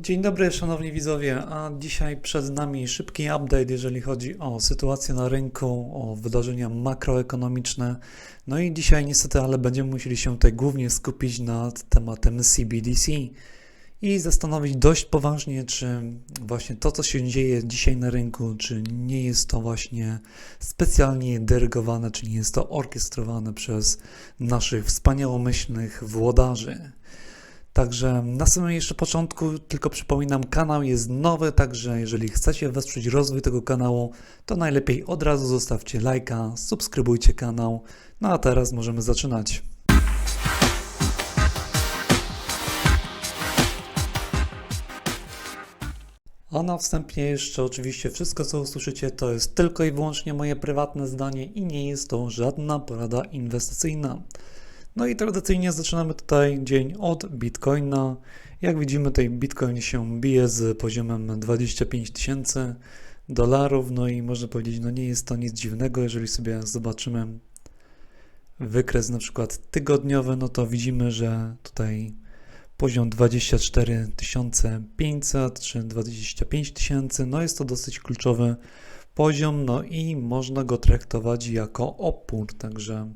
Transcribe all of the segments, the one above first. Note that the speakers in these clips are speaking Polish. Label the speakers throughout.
Speaker 1: Dzień dobry, szanowni widzowie, a dzisiaj przed nami szybki update, jeżeli chodzi o sytuację na rynku, o wydarzenia makroekonomiczne. No i dzisiaj niestety, ale będziemy musieli się tutaj głównie skupić nad tematem CBDC i zastanowić dość poważnie, czy właśnie to, co się dzieje dzisiaj na rynku, czy nie jest to właśnie specjalnie dyrygowane, czy nie jest to orkiestrowane przez naszych wspaniałomyślnych włodarzy. Także na samym jeszcze początku tylko przypominam, kanał jest nowy, także jeżeli chcecie wesprzeć rozwój tego kanału, to najlepiej od razu zostawcie lajka, subskrybujcie kanał. No a teraz możemy zaczynać. A na wstępie jeszcze oczywiście wszystko co usłyszycie to jest tylko i wyłącznie moje prywatne zdanie i nie jest to żadna porada inwestycyjna. No i tradycyjnie zaczynamy tutaj dzień od Bitcoina. Jak widzimy, tutaj Bitcoin się bije z poziomem 25 tysięcy dolarów. No i można powiedzieć, no nie jest to nic dziwnego, jeżeli sobie zobaczymy wykres na przykład tygodniowy, no to widzimy, że tutaj poziom 24 500 czy 25 tysięcy, no jest to dosyć kluczowy poziom, no i można go traktować jako opór, także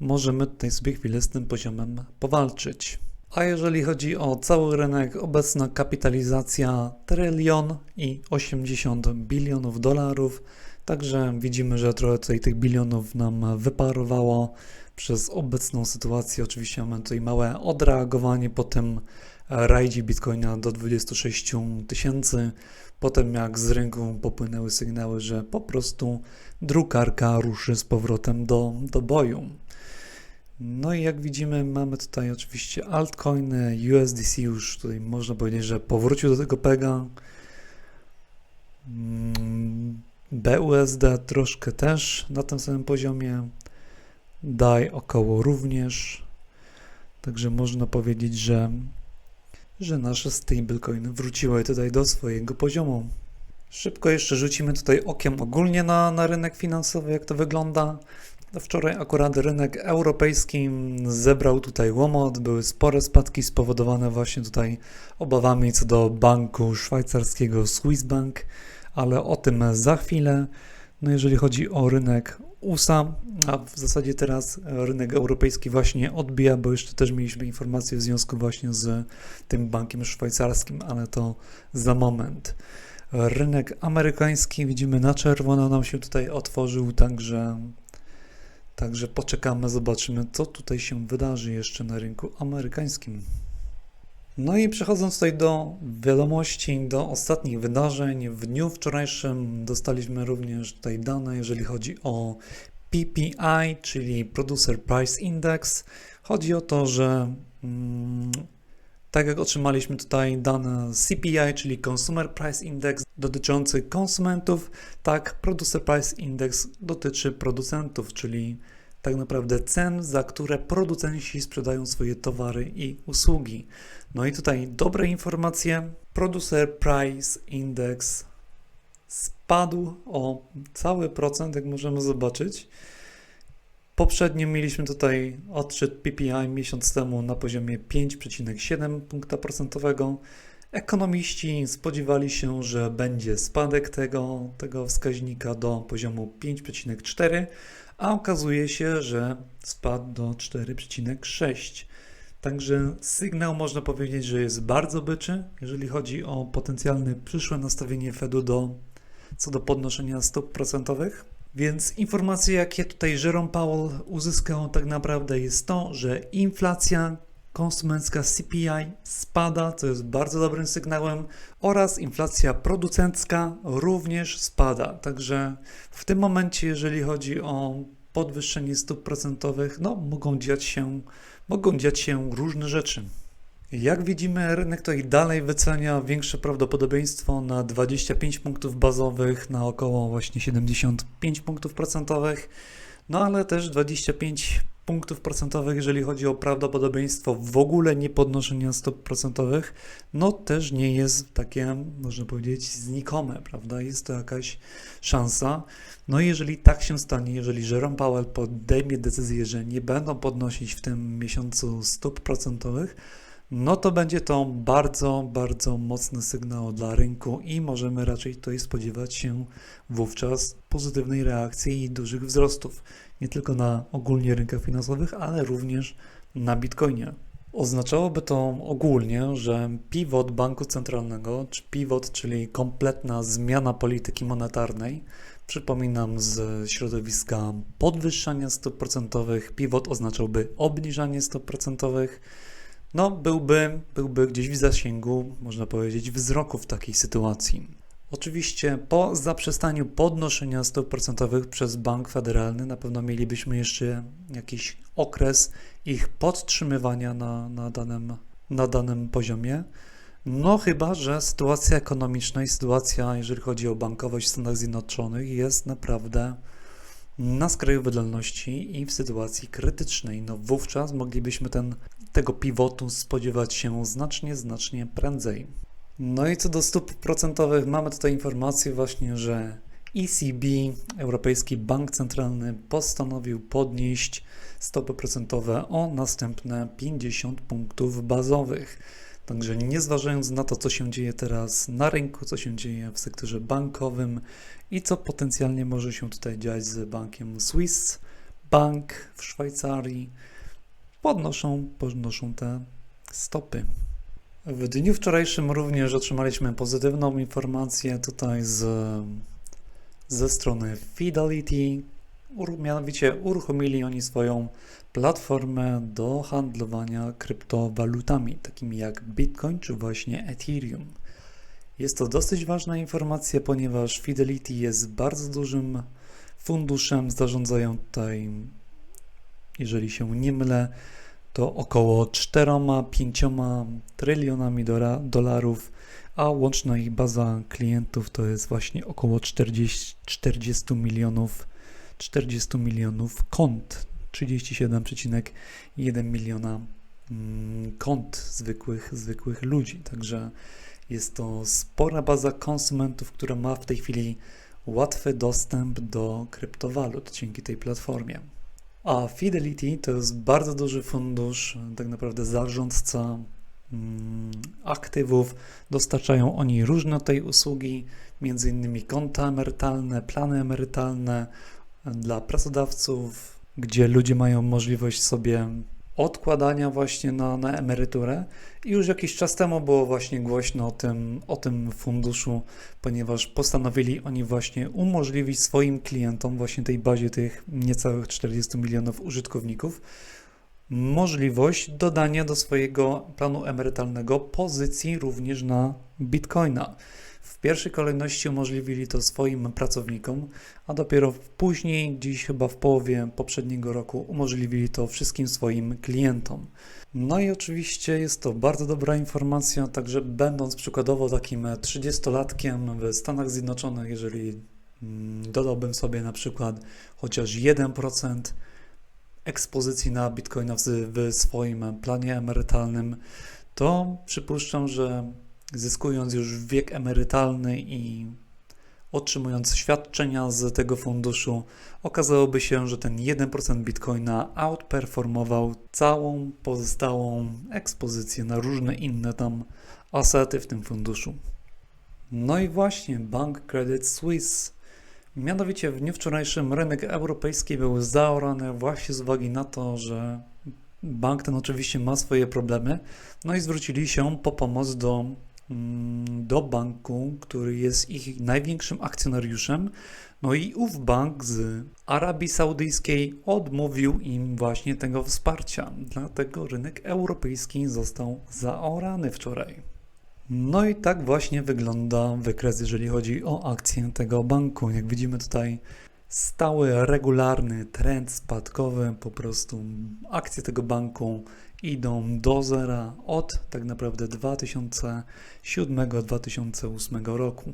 Speaker 1: możemy tutaj sobie chwilę z tym poziomem powalczyć. A jeżeli chodzi o cały rynek, obecna kapitalizacja trylion i 80 bilionów dolarów. Także widzimy, że trochę tutaj tych bilionów nam wyparowało przez obecną sytuację. Oczywiście mamy tutaj małe odreagowanie po tym rajdzie Bitcoina do 26 tysięcy. Potem jak z rynku popłynęły sygnały, że po prostu drukarka ruszy z powrotem do, do boju. No i jak widzimy, mamy tutaj oczywiście altcoiny, USDC już tutaj można powiedzieć, że powrócił do tego pega. Mm, BUSD troszkę też na tym samym poziomie. DAI około również. Także można powiedzieć, że, że nasze stablecoiny wróciły tutaj do swojego poziomu. Szybko jeszcze rzucimy tutaj okiem ogólnie na, na rynek finansowy, jak to wygląda. No Wczoraj akurat rynek europejski zebrał tutaj łomot, były spore spadki spowodowane właśnie tutaj obawami co do banku szwajcarskiego Swissbank, ale o tym za chwilę. No jeżeli chodzi o rynek USA, a w zasadzie teraz rynek europejski właśnie odbija, bo jeszcze też mieliśmy informacje w związku właśnie z tym bankiem szwajcarskim, ale to za moment. Rynek amerykański widzimy na czerwono nam się tutaj otworzył, także Także poczekamy, zobaczymy, co tutaj się wydarzy jeszcze na rynku amerykańskim. No i przechodząc tutaj do wiadomości, do ostatnich wydarzeń, w dniu wczorajszym dostaliśmy również tutaj dane, jeżeli chodzi o PPI, czyli Producer Price Index. Chodzi o to, że mm, tak jak otrzymaliśmy tutaj dane CPI, czyli Consumer Price Index dotyczący konsumentów, tak Producer Price Index dotyczy producentów, czyli tak naprawdę cen, za które producenci sprzedają swoje towary i usługi. No i tutaj dobre informacje. Producer Price Index spadł o cały procent, jak możemy zobaczyć. Poprzednio mieliśmy tutaj odczyt PPI miesiąc temu na poziomie 5,7 punkta procentowego. Ekonomiści spodziewali się, że będzie spadek tego, tego wskaźnika do poziomu 5,4, a okazuje się, że spadł do 4,6. Także sygnał można powiedzieć, że jest bardzo byczy, jeżeli chodzi o potencjalne przyszłe nastawienie Fedu do, co do podnoszenia stóp procentowych. Więc informacje, jakie tutaj Jerome Powell uzyskał, tak naprawdę jest to, że inflacja konsumencka CPI spada, co jest bardzo dobrym sygnałem, oraz inflacja producencka również spada. Także w tym momencie, jeżeli chodzi o podwyższenie stóp procentowych, no mogą dziać się, mogą dziać się różne rzeczy. Jak widzimy, rynek tutaj dalej wycenia większe prawdopodobieństwo na 25 punktów bazowych, na około właśnie 75 punktów procentowych, no ale też 25 punktów procentowych, jeżeli chodzi o prawdopodobieństwo w ogóle niepodnoszenia stóp procentowych, no też nie jest takie, można powiedzieć, znikome, prawda? Jest to jakaś szansa. No i jeżeli tak się stanie, jeżeli Jerome Powell podejmie decyzję, że nie będą podnosić w tym miesiącu stóp procentowych, no to będzie to bardzo, bardzo mocny sygnał dla rynku i możemy raczej tutaj spodziewać się wówczas pozytywnej reakcji i dużych wzrostów, nie tylko na ogólnie rynkach finansowych, ale również na Bitcoinie. Oznaczałoby to ogólnie, że pivot banku centralnego, czy pivot, czyli kompletna zmiana polityki monetarnej, przypominam z środowiska podwyższania stóp procentowych, pivot oznaczałby obniżanie stóp procentowych, no byłby, byłby gdzieś w zasięgu, można powiedzieć, wzroku w takiej sytuacji. Oczywiście po zaprzestaniu podnoszenia stóp procentowych przez bank federalny na pewno mielibyśmy jeszcze jakiś okres ich podtrzymywania na, na, danym, na danym poziomie. No chyba, że sytuacja ekonomiczna i sytuacja, jeżeli chodzi o bankowość w Stanach Zjednoczonych, jest naprawdę na skraju wydolności i w sytuacji krytycznej. No wówczas moglibyśmy ten, tego pivotu spodziewać się znacznie, znacznie prędzej. No i co do stóp procentowych, mamy tutaj informację właśnie, że ECB, Europejski Bank Centralny, postanowił podnieść stopy procentowe o następne 50 punktów bazowych. Także nie zważając na to, co się dzieje teraz na rynku, co się dzieje w sektorze bankowym i co potencjalnie może się tutaj dziać z bankiem Swiss Bank w Szwajcarii, podnoszą, podnoszą te stopy. W dniu wczorajszym również otrzymaliśmy pozytywną informację tutaj z, ze strony Fidelity. Mianowicie uruchomili oni swoją platformę do handlowania kryptowalutami, takimi jak Bitcoin czy właśnie Ethereum. Jest to dosyć ważna informacja, ponieważ Fidelity jest bardzo dużym funduszem, zarządzają tutaj, jeżeli się nie mylę, to około 4-5 trylionami dolarów, a łączna ich baza klientów to jest właśnie około 40, 40 milionów 40 milionów kont, 37,1 miliona mm, kont zwykłych, zwykłych ludzi. Także jest to spora baza konsumentów, która ma w tej chwili łatwy dostęp do kryptowalut dzięki tej platformie. A Fidelity to jest bardzo duży fundusz, tak naprawdę zarządca mm, aktywów. Dostarczają oni różne tej usługi, między innymi konta emerytalne, plany emerytalne dla pracodawców, gdzie ludzie mają możliwość sobie odkładania właśnie na, na emeryturę i już jakiś czas temu było właśnie głośno o tym, o tym funduszu, ponieważ postanowili oni właśnie umożliwić swoim klientom, właśnie tej bazie tych niecałych 40 milionów użytkowników, możliwość dodania do swojego planu emerytalnego pozycji również na Bitcoina. W pierwszej kolejności umożliwili to swoim pracownikom, a dopiero później, gdzieś chyba w połowie poprzedniego roku, umożliwili to wszystkim swoim klientom. No i oczywiście jest to bardzo dobra informacja, także będąc przykładowo takim 30-latkiem w Stanach Zjednoczonych, jeżeli mm, dodałbym sobie na przykład chociaż 1% ekspozycji na Bitcoina w swoim planie emerytalnym, to przypuszczam, że zyskując już wiek emerytalny i otrzymując świadczenia z tego funduszu, okazałoby się, że ten 1% bitcoina outperformował całą pozostałą ekspozycję na różne inne tam asety w tym funduszu. No i właśnie Bank Credit Suisse. Mianowicie w dniu wczorajszym rynek europejski był zaorany właśnie z uwagi na to, że bank ten oczywiście ma swoje problemy, no i zwrócili się po pomoc do do banku, który jest ich największym akcjonariuszem. No i ów bank z Arabii Saudyjskiej odmówił im właśnie tego wsparcia. Dlatego rynek europejski został zaorany wczoraj. No i tak właśnie wygląda wykres, jeżeli chodzi o akcję tego banku. Jak widzimy tutaj stały, regularny trend spadkowy, po prostu akcje tego banku idą do zera od tak naprawdę 2007-2008 roku.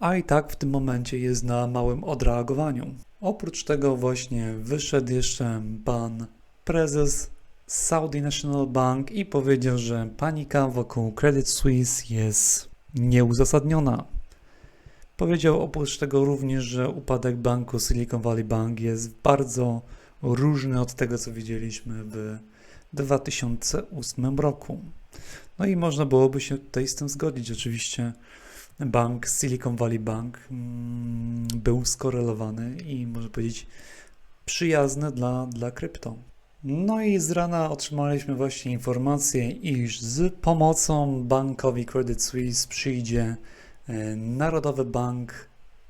Speaker 1: A i tak w tym momencie jest na małym odreagowaniu. Oprócz tego właśnie wyszedł jeszcze pan prezes Saudi National Bank i powiedział, że panika wokół Credit Suisse jest nieuzasadniona. Powiedział oprócz tego również, że upadek banku Silicon Valley Bank jest bardzo różny od tego, co widzieliśmy w 2008 roku. No i można byłoby się tutaj z tym zgodzić. Oczywiście bank Silicon Valley Bank mm, był skorelowany i można powiedzieć przyjazny dla, dla krypto. No i z rana otrzymaliśmy właśnie informację, iż z pomocą bankowi Credit Suisse przyjdzie e, Narodowy Bank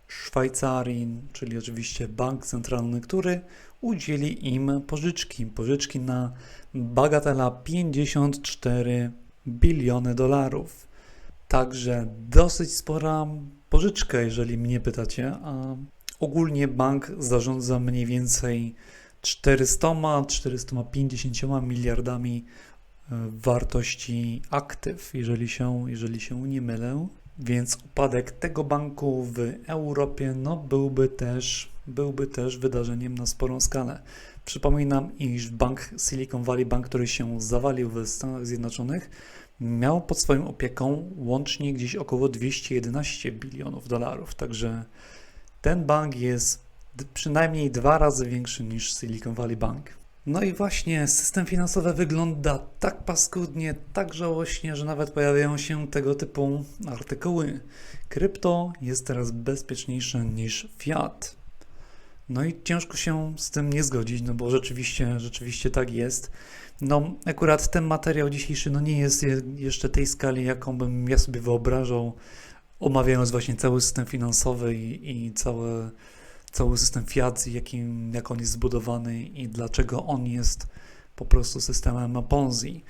Speaker 1: Szwajcarii, czyli oczywiście bank centralny, który udzieli im pożyczki. Pożyczki na bagatela 54 biliony dolarów. Także dosyć spora pożyczka, jeżeli mnie pytacie, a ogólnie bank zarządza mniej więcej 400-450 miliardami e, wartości aktyw, jeżeli się, jeżeli się nie mylę. Więc upadek tego banku w Europie no, byłby, też, byłby też wydarzeniem na sporą skalę. Przypominam, iż bank Silicon Valley Bank, który się zawalił w Stanach Zjednoczonych, miał pod swoją opieką łącznie gdzieś około 211 bilionów dolarów. Także ten bank jest przynajmniej dwa razy większy niż Silicon Valley Bank. No i właśnie system finansowy wygląda tak paskudnie, tak żałośnie, że nawet pojawiają się tego typu artykuły. Krypto jest teraz bezpieczniejsze niż fiat. No i ciężko się z tym nie zgodzić, no bo rzeczywiście, rzeczywiście tak jest. No, akurat ten materiał dzisiejszy no nie jest jeszcze tej skali, jaką bym ja sobie wyobrażał, omawiając właśnie cały system finansowy i, i całe cały system Fiat, jakim, jak on jest zbudowany i dlaczego on jest po prostu systemem Ponzi.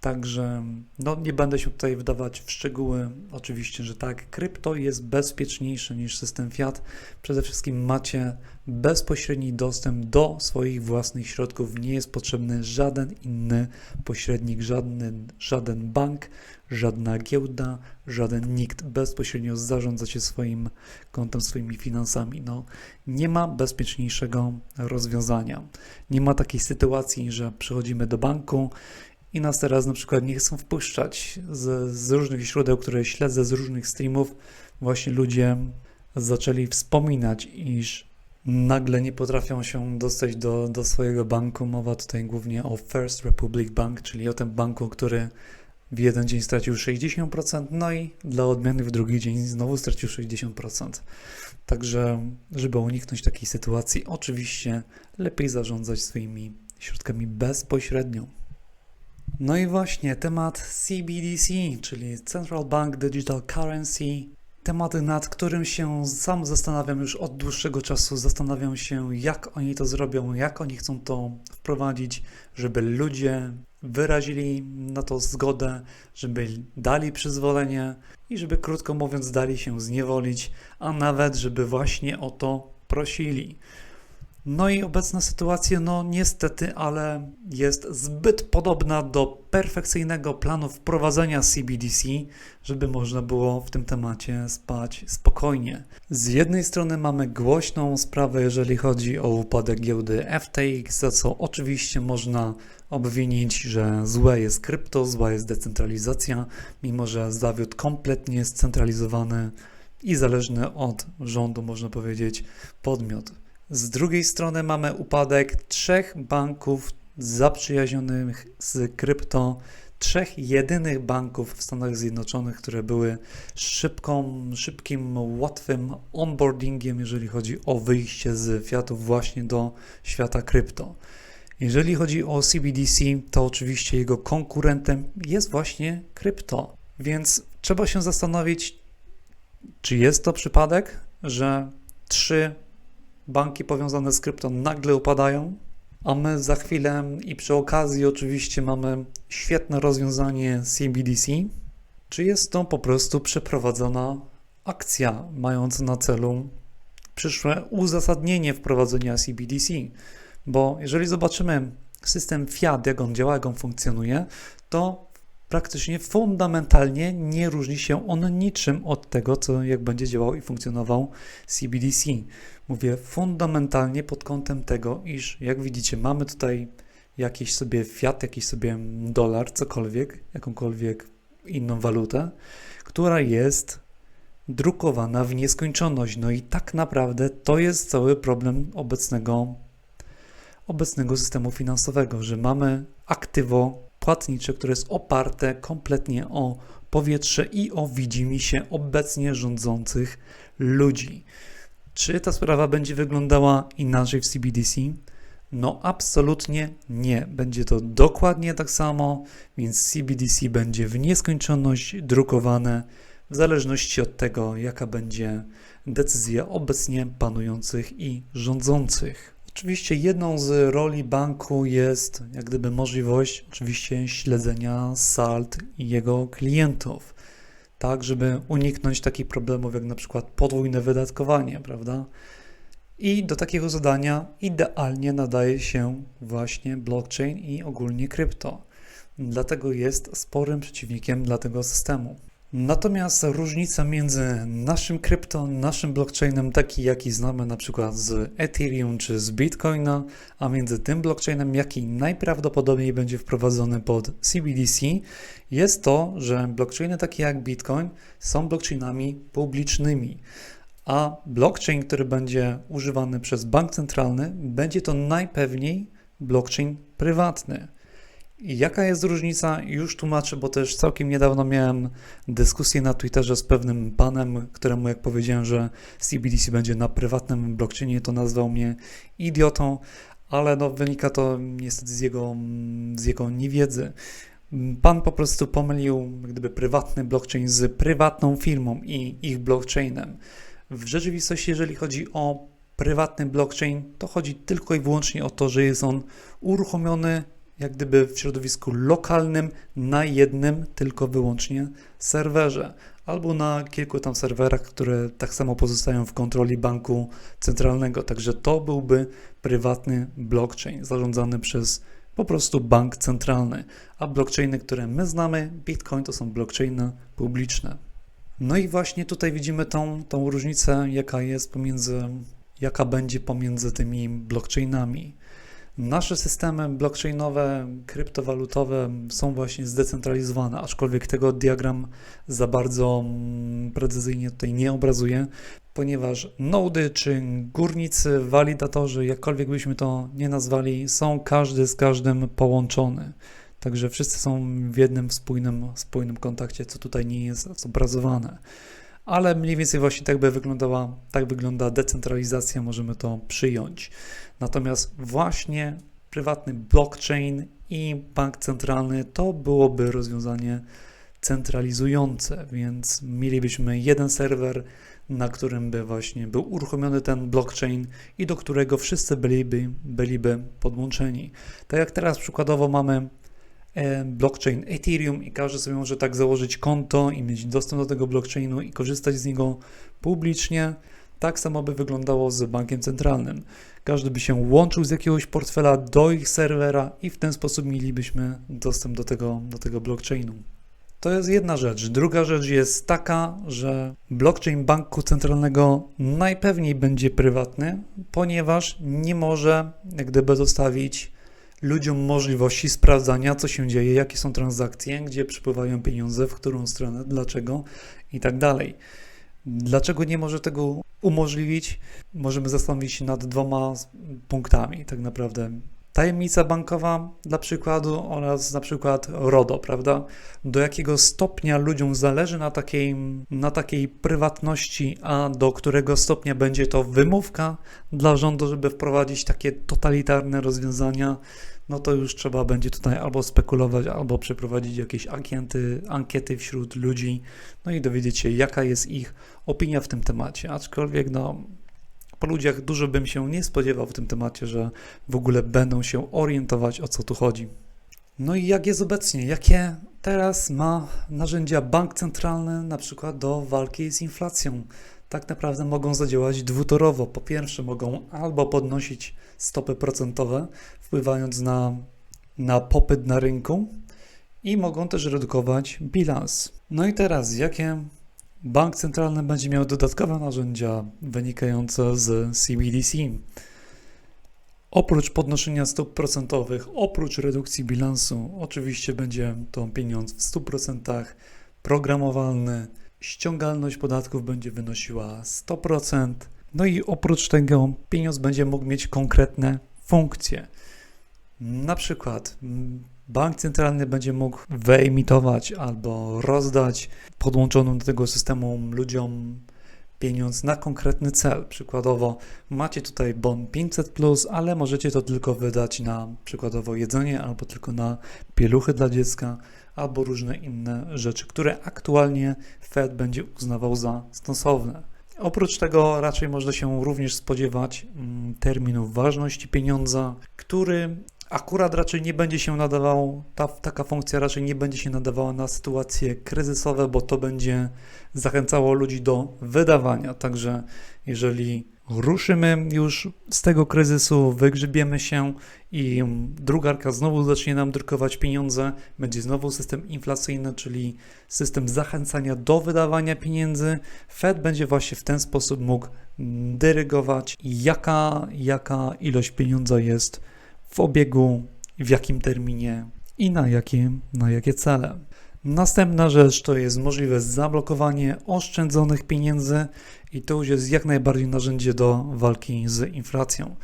Speaker 1: Także no, nie będę się tutaj wdawać w szczegóły. Oczywiście, że tak, krypto jest bezpieczniejsze niż system Fiat. Przede wszystkim macie bezpośredni dostęp do swoich własnych środków. Nie jest potrzebny żaden inny pośrednik, żaden, żaden bank, żadna giełda, żaden nikt bezpośrednio zarządzacie swoim kontem, swoimi finansami. No, nie ma bezpieczniejszego rozwiązania. Nie ma takiej sytuacji, że przychodzimy do banku i nas teraz na przykład nie chcą wpuszczać z, z różnych źródeł, które śledzę, z różnych streamów. Właśnie ludzie zaczęli wspominać, iż nagle nie potrafią się dostać do, do swojego banku. Mowa tutaj głównie o First Republic Bank, czyli o tym banku, który w jeden dzień stracił 60%, no i dla odmiany w drugi dzień znowu stracił 60%. Także, żeby uniknąć takiej sytuacji, oczywiście lepiej zarządzać swoimi środkami bezpośrednio. No i właśnie temat CBDC, czyli Central Bank Digital Currency, tematy, nad którym się sam zastanawiam już od dłuższego czasu. Zastanawiam się, jak oni to zrobią, jak oni chcą to wprowadzić, żeby ludzie wyrazili na to zgodę, żeby dali przyzwolenie i żeby, krótko mówiąc, dali się zniewolić, a nawet, żeby właśnie o to prosili. No i obecna sytuacja, no niestety, ale jest zbyt podobna do perfekcyjnego planu wprowadzenia CBDC, żeby można było w tym temacie spać spokojnie. Z jednej strony mamy głośną sprawę, jeżeli chodzi o upadek giełdy FTX, za co oczywiście można obwinić, że złe jest krypto, zła jest decentralizacja, mimo że zawiódł kompletnie scentralizowany i zależny od rządu, można powiedzieć, podmiot. Z drugiej strony mamy upadek trzech banków zaprzyjaźnionych z krypto, trzech jedynych banków w Stanach Zjednoczonych, które były szybką, szybkim, łatwym onboardingiem, jeżeli chodzi o wyjście z fiatów właśnie do świata krypto. Jeżeli chodzi o CBDC, to oczywiście jego konkurentem jest właśnie krypto. Więc trzeba się zastanowić, czy jest to przypadek, że trzy banki powiązane z krypto nagle upadają, a my za chwilę i przy okazji oczywiście mamy świetne rozwiązanie CBDC, czy jest to po prostu przeprowadzona akcja mająca na celu przyszłe uzasadnienie wprowadzenia CBDC? Bo jeżeli zobaczymy system fiat, jak on działa, jak on funkcjonuje, to praktycznie fundamentalnie nie różni się on niczym od tego, co jak będzie działał i funkcjonował CBDC. Mówię fundamentalnie pod kątem tego, iż jak widzicie, mamy tutaj jakiś sobie fiat, jakiś sobie dolar, cokolwiek, jakąkolwiek inną walutę, która jest drukowana w nieskończoność. No i tak naprawdę to jest cały problem obecnego, obecnego systemu finansowego, że mamy aktywo płatnicze, które jest oparte kompletnie o powietrze i o widzimisię obecnie rządzących ludzi. Czy ta sprawa będzie wyglądała inaczej w CBDC? No, absolutnie nie. Będzie to dokładnie tak samo, więc CBDC będzie w nieskończoność drukowane w zależności od tego, jaka będzie decyzja obecnie panujących i rządzących. Oczywiście jedną z roli banku jest jak gdyby możliwość oczywiście śledzenia sald i jego klientów, tak żeby uniknąć takich problemów jak na przykład podwójne wydatkowanie, prawda? I do takiego zadania idealnie nadaje się właśnie blockchain i ogólnie krypto. Dlatego jest sporym przeciwnikiem dla tego systemu. Natomiast różnica między naszym krypto, naszym blockchainem, taki jaki znamy na przykład z Ethereum czy z Bitcoina, a między tym blockchainem, jaki najprawdopodobniej będzie wprowadzony pod CBDC, jest to, że blockchainy takie jak Bitcoin są blockchainami publicznymi, a blockchain, który będzie używany przez bank centralny, będzie to najpewniej blockchain prywatny. Jaka jest różnica? Już tłumaczę, bo też całkiem niedawno miałem dyskusję na Twitterze z pewnym panem, któremu jak powiedziałem, że CBDC będzie na prywatnym blockchainie, to nazwał mnie idiotą, ale no wynika to niestety z jego, z jego niewiedzy. Pan po prostu pomylił gdyby prywatny blockchain z prywatną firmą i ich blockchainem. W rzeczywistości, jeżeli chodzi o prywatny blockchain, to chodzi tylko i wyłącznie o to, że jest on uruchomiony jak gdyby w środowisku lokalnym na jednym tylko wyłącznie serwerze albo na kilku tam serwerach, które tak samo pozostają w kontroli banku centralnego. Także to byłby prywatny blockchain zarządzany przez po prostu bank centralny. A blockchainy, które my znamy, Bitcoin, to są blockchainy publiczne. No i właśnie tutaj widzimy tą, tą różnicę, jaka jest pomiędzy, jaka będzie pomiędzy tymi blockchainami. Nasze systemy blockchainowe, kryptowalutowe są właśnie zdecentralizowane, aczkolwiek tego diagram za bardzo mm, precyzyjnie tutaj nie obrazuje, ponieważ nody czy górnicy, walidatorzy, jakkolwiek byśmy to nie nazwali, są każdy z każdym połączony. Także wszyscy są w jednym spójnym, spójnym kontakcie, co tutaj nie jest zobrazowane. Ale mniej więcej właśnie tak by wyglądała, tak wygląda decentralizacja, możemy to przyjąć. Natomiast właśnie prywatny blockchain i bank centralny to byłoby rozwiązanie centralizujące, więc mielibyśmy jeden serwer, na którym by właśnie był uruchomiony ten blockchain i do którego wszyscy byliby, byliby podłączeni. Tak jak teraz przykładowo mamy blockchain Ethereum i każdy sobie może tak założyć konto i mieć dostęp do tego blockchainu i korzystać z niego publicznie. Tak samo by wyglądało z bankiem centralnym. Każdy by się łączył z jakiegoś portfela do ich serwera i w ten sposób mielibyśmy dostęp do tego, do tego blockchainu. To jest jedna rzecz. Druga rzecz jest taka, że blockchain banku centralnego najpewniej będzie prywatny, ponieważ nie może jak gdyby zostawić ludziom możliwości sprawdzania, co się dzieje, jakie są transakcje, gdzie przypływają pieniądze, w którą stronę, dlaczego i tak dalej. Dlaczego nie może tego umożliwić? Możemy zastanowić się nad dwoma punktami, tak naprawdę. Tajemnica bankowa dla przykładu oraz na przykład RODO, prawda? Do jakiego stopnia ludziom zależy na takiej, na takiej prywatności, a do którego stopnia będzie to wymówka dla rządu, żeby wprowadzić takie totalitarne rozwiązania, no to już trzeba będzie tutaj albo spekulować, albo przeprowadzić jakieś ankiety, ankiety wśród ludzi, no i dowiedzieć się, jaka jest ich opinia w tym temacie. Aczkolwiek, no, po ludziach dużo bym się nie spodziewał w tym temacie, że w ogóle będą się orientować, o co tu chodzi. No i jak jest obecnie? Jakie teraz ma narzędzia bank centralny na przykład do walki z inflacją? Tak naprawdę mogą zadziałać dwutorowo. Po pierwsze, mogą albo podnosić stopy procentowe, wpływając na, na popyt na rynku, i mogą też redukować bilans. No i teraz, jakie bank centralny będzie miał dodatkowe narzędzia wynikające z CBDC? Oprócz podnoszenia stóp procentowych, oprócz redukcji bilansu, oczywiście będzie to pieniądz w 100% programowalny, ściągalność podatków będzie wynosiła 100%, no i oprócz tego pieniądz będzie mógł mieć konkretne funkcje. Na przykład bank centralny będzie mógł wyemitować albo rozdać podłączonym do tego systemu ludziom pieniądz na konkretny cel. Przykładowo macie tutaj bon 500, plus, ale możecie to tylko wydać na przykładowo jedzenie albo tylko na pieluchy dla dziecka albo różne inne rzeczy, które aktualnie Fed będzie uznawał za stosowne. Oprócz tego raczej można się również spodziewać mm, terminu ważności pieniądza, który akurat raczej nie będzie się nadawał, ta, taka funkcja raczej nie będzie się nadawała na sytuacje kryzysowe, bo to będzie zachęcało ludzi do wydawania. Także jeżeli ruszymy już z tego kryzysu, wygrzybiemy się i drugarka znowu zacznie nam drukować pieniądze, będzie znowu system inflacyjny, czyli system zachęcania do wydawania pieniędzy. Fed będzie właśnie w ten sposób mógł dyrygować, jaka, jaka ilość pieniądza jest w obiegu, w jakim terminie i na jakie, na jakie cele. Następna rzecz to jest możliwe zablokowanie oszczędzonych pieniędzy i to już jest jak najbardziej narzędzie do walki z inflacją.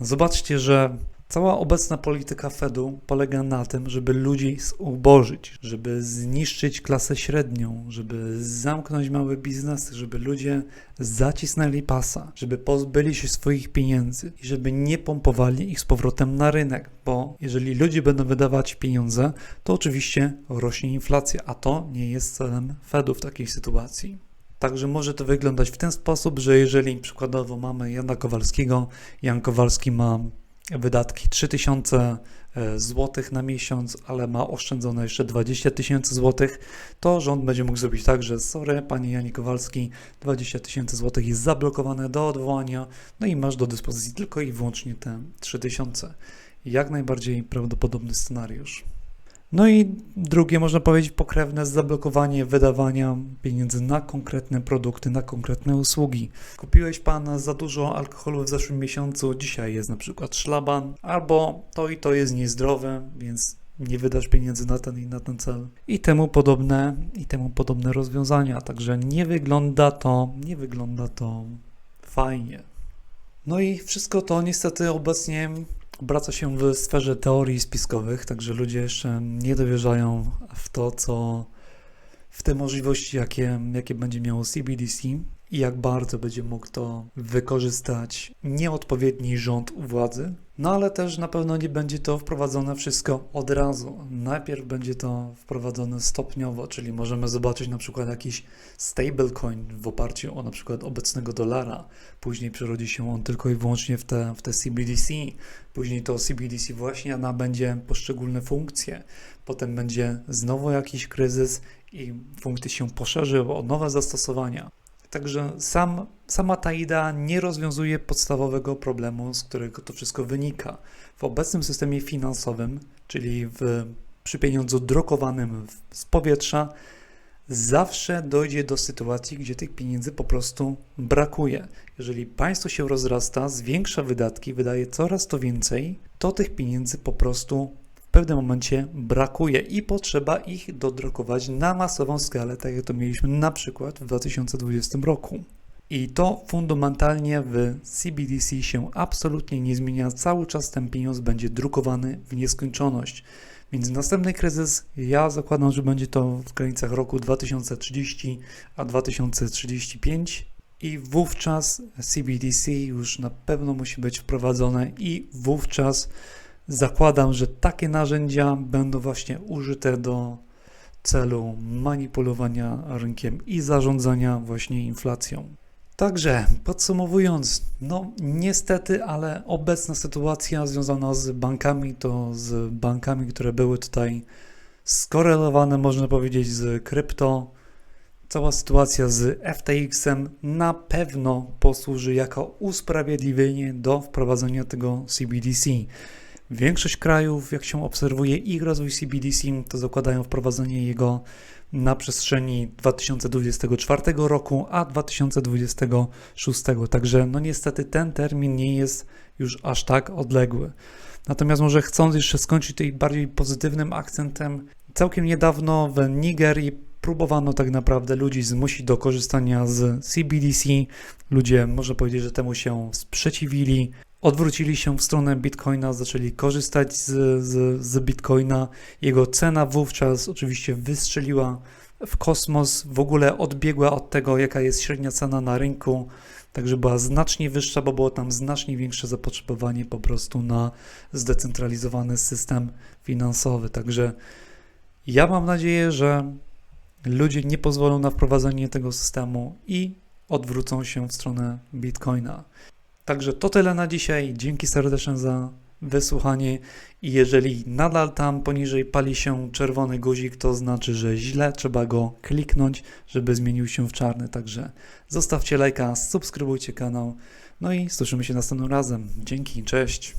Speaker 1: Zobaczcie, że Cała obecna polityka Fedu polega na tym, żeby ludzi zubożyć, żeby zniszczyć klasę średnią, żeby zamknąć małe biznesy, żeby ludzie zacisnęli pasa, żeby pozbyli się swoich pieniędzy i żeby nie pompowali ich z powrotem na rynek, bo jeżeli ludzie będą wydawać pieniądze, to oczywiście rośnie inflacja, a to nie jest celem Fedu w takiej sytuacji. Także może to wyglądać w ten sposób, że jeżeli przykładowo mamy Jana Kowalskiego, Jan Kowalski ma wydatki 3000 e, zł na miesiąc, ale ma oszczędzone jeszcze 20 tysięcy złotych, to rząd będzie mógł zrobić tak, że sorry, panie Janie Kowalski, 20 tysięcy złotych jest zablokowane do odwołania, no i masz do dyspozycji tylko i wyłącznie te 3000. Jak najbardziej prawdopodobny scenariusz. No i drugie, można powiedzieć, pokrewne zablokowanie wydawania pieniędzy na konkretne produkty, na konkretne usługi. Kupiłeś pan za dużo alkoholu w zeszłym miesiącu, dzisiaj jest na przykład szlaban, albo to i to jest niezdrowe, więc nie wydasz pieniędzy na ten i na ten cel. I temu podobne, i temu podobne rozwiązania. Także nie wygląda to, nie wygląda to fajnie. No i wszystko to niestety obecnie obraca się w sferze teorii spiskowych, także ludzie jeszcze nie dowierzają w to, co w te możliwości, jakie, jakie będzie miało CBDC i jak bardzo będzie mógł to wykorzystać nieodpowiedni rząd u władzy. No ale też na pewno nie będzie to wprowadzone wszystko od razu. Najpierw będzie to wprowadzone stopniowo, czyli możemy zobaczyć na przykład jakiś stablecoin w oparciu o na przykład obecnego dolara. Później przerodzi się on tylko i wyłącznie w te, w te CBDC. Później to CBDC właśnie nabędzie poszczególne funkcje. Potem będzie znowu jakiś kryzys i funkcje się poszerzy o nowe zastosowania. Także sam, sama ta idea nie rozwiązuje podstawowego problemu, z którego to wszystko wynika. W obecnym systemie finansowym, czyli w, przy pieniądzu drukowanym z powietrza, zawsze dojdzie do sytuacji, gdzie tych pieniędzy po prostu brakuje. Jeżeli państwo się rozrasta, zwiększa wydatki, wydaje coraz to więcej, to tych pieniędzy po prostu pewnym momencie brakuje i potrzeba ich dodrukować na masową skalę, tak jak to mieliśmy na przykład w 2020 roku. I to fundamentalnie w CBDC się absolutnie nie zmienia. Cały czas ten pieniądz będzie drukowany w nieskończoność. Więc następny kryzys, ja zakładam, że będzie to w granicach roku 2030 a 2035 i wówczas CBDC już na pewno musi być wprowadzone i wówczas Zakładam, że takie narzędzia będą właśnie użyte do celu manipulowania rynkiem i zarządzania właśnie inflacją. Także podsumowując, no niestety, ale obecna sytuacja związana z bankami to z bankami, które były tutaj skorelowane, można powiedzieć, z krypto. Cała sytuacja z FTX-em na pewno posłuży jako usprawiedliwienie do wprowadzenia tego CBDC. Większość krajów, jak się obserwuje ich rozwój CBDC, to zakładają wprowadzenie jego na przestrzeni 2024 roku, a 2026. Także no niestety ten termin nie jest już aż tak odległy. Natomiast może chcąc jeszcze skończyć tutaj bardziej pozytywnym akcentem, całkiem niedawno w Nigerii próbowano tak naprawdę ludzi zmusić do korzystania z CBDC. Ludzie, można powiedzieć, że temu się sprzeciwili odwrócili się w stronę Bitcoina, zaczęli korzystać z, z, z Bitcoina. Jego cena wówczas oczywiście wystrzeliła w kosmos, w ogóle odbiegła od tego, jaka jest średnia cena na rynku. Także była znacznie wyższa, bo było tam znacznie większe zapotrzebowanie po prostu na zdecentralizowany system finansowy. Także ja mam nadzieję, że ludzie nie pozwolą na wprowadzenie tego systemu i odwrócą się w stronę Bitcoina. Także to tyle na dzisiaj. Dzięki serdecznie za wysłuchanie. I jeżeli nadal tam poniżej pali się czerwony guzik, to znaczy, że źle trzeba go kliknąć, żeby zmienił się w czarny. Także zostawcie lajka, subskrybujcie kanał. No i słyszymy się następnym razem. Dzięki, cześć.